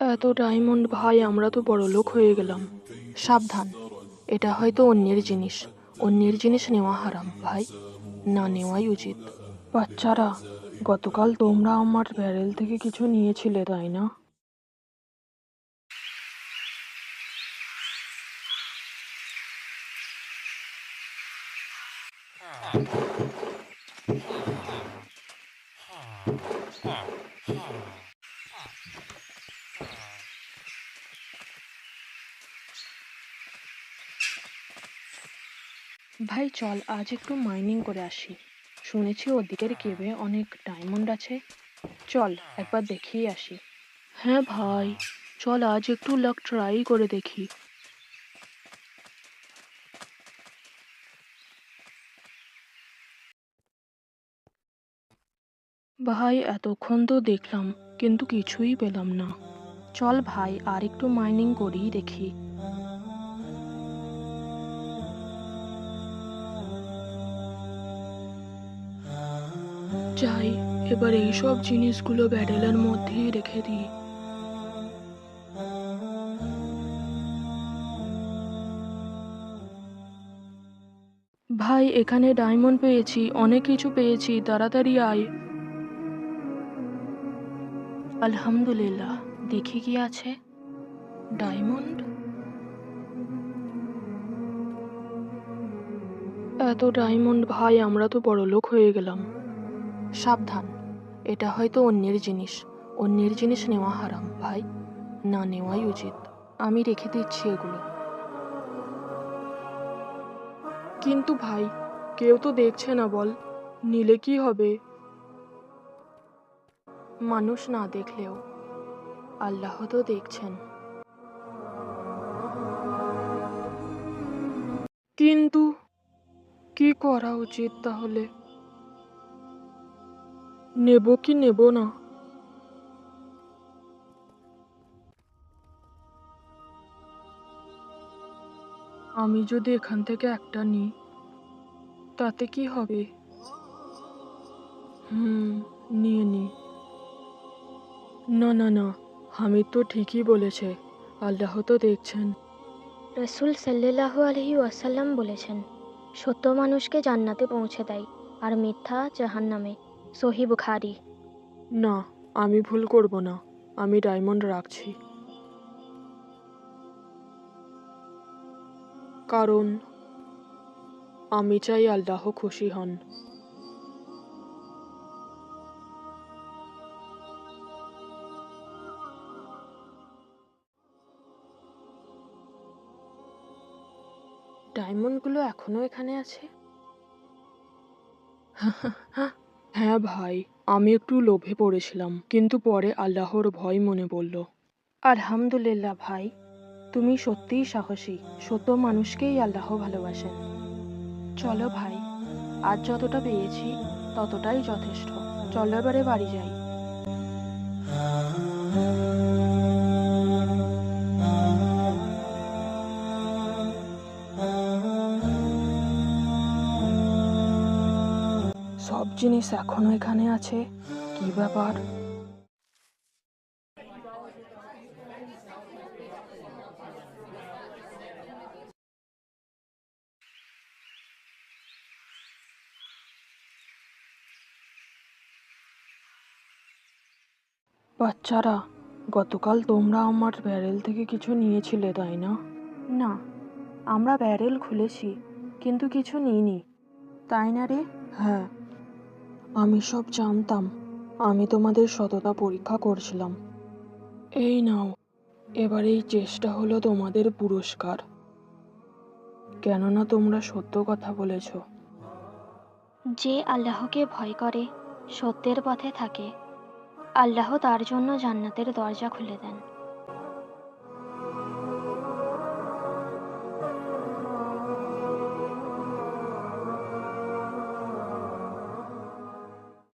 এত ডায়মন্ড ভাই, আমরা তো বড়লোক হয়ে গেলাম। সাবধান, এটা হয়তো অন্যের জিনিস। অন্যের জিনিস নেওয়া হারাম ভাই, না নেওয়াই উচিত। বাচ্চারা, গতকাল তোমরা আমার ব্যারেল থেকে কিছু নিয়েছিলে, তাই না? ভাই, চল, আজ একটু মাইনিং করে আসি। শুনেছি ওদিকের কেবে অনেক ডায়মন্ড আছে। চল, একবার দেখেই আসি। হ্যাঁ ভাই, চল, আজ একটু লাক ট্রাই করে দেখি। ভাই, এতক্ষণ তো দেখলাম, কিন্তু কিছুই পেলাম না। চল ভাই আর একটু মাইনিং করেই দেখি। যাই, এবার এইসব জিনিসগুলো ব্যারেলের মধ্যেই রেখে দিই। ভাই, এখানে ডায়মন্ড পেয়েছি, অনেক কিছু পেয়েছি, তাড়াতাড়ি আয়। আলহামদুলিল্লাহ, দেখি কি আছে। ডায়মন্ড এত ডায়মন্ড ভাই, আমরা তো বড়লোক হয়ে গেলাম। সাবধান। এটা হয়তো অন্যের জিনিস। অন্যের জিনিস নেওয়া হারাম, ভাই। না নেওয়াই উচিত। আমি রেখে দিচ্ছি এগুলো। কিন্তু ভাই, কেউ তো দেখছে না বল, নিলে কি হবে? মানুষ না দেখলেও আল্লাহ তো দেখছেন। কিন্তু কি করা উচিত তাহলে? নেব কি নেব না? আমি যদি এখান থেকে একটা নিই, তাতে কি হবে? হুম, নিয়ে নি। না না না, হামিদ তো ঠিকই বলেছে। আল্লাহ তো দেখছেন। রসুল সাল্লাহ আলহি ওয়াসাল্লাম বলেছেন, সত্য মানুষকে জান্নাতে পৌঁছে দেয় আর মিথ্যা জাহান্নামে। সহি বুখারি। না, আমি ভুল করব না। আমি ডায়মন্ড রাখছি। কারণ, আমি চাই আল্লাহ খুশি হন। ডায়মন্ডগুলো এখনও এখানে আছে? হ্যাঁ ভাই, আমি একটু লোভে পড়েছিলাম, কিন্তু পরে আল্লাহর ভয় মনে পড়ল। আলহামদুলিল্লাহ ভাই, তুমি সত্যিই সাহসী, সত্য মানুষকেই আল্লাহ ভালোবাসেন। চলো ভাই, আজ যতটা পেয়েছি, ততটাই যথেষ্ট। চলো এবারে বাড়ি যাই। জিনিস এখনও এখানে আছে? কি ব্যাপার? বাচ্চারা গতকাল তোমরা আমার ব্যারেল থেকে কিছু নিয়েছিলে তাই না? না আমরা ব্যারেল খুলেছি কিন্তু কিছু নিইনি। তাই না রে? হ্যাঁ আমি সব জানতাম। আমি তোমাদের সততা পরীক্ষা করছিলাম। এই নাও, এবার এই চেষ্টা হলো তোমাদের পুরস্কার। কেননা তোমরা সত্য কথা বলেছ। যে আল্লাহকে ভয় করে, সত্যের পথে থাকে। আল্লাহ তার জন্য জান্নাতের দরজা খুলে দেন।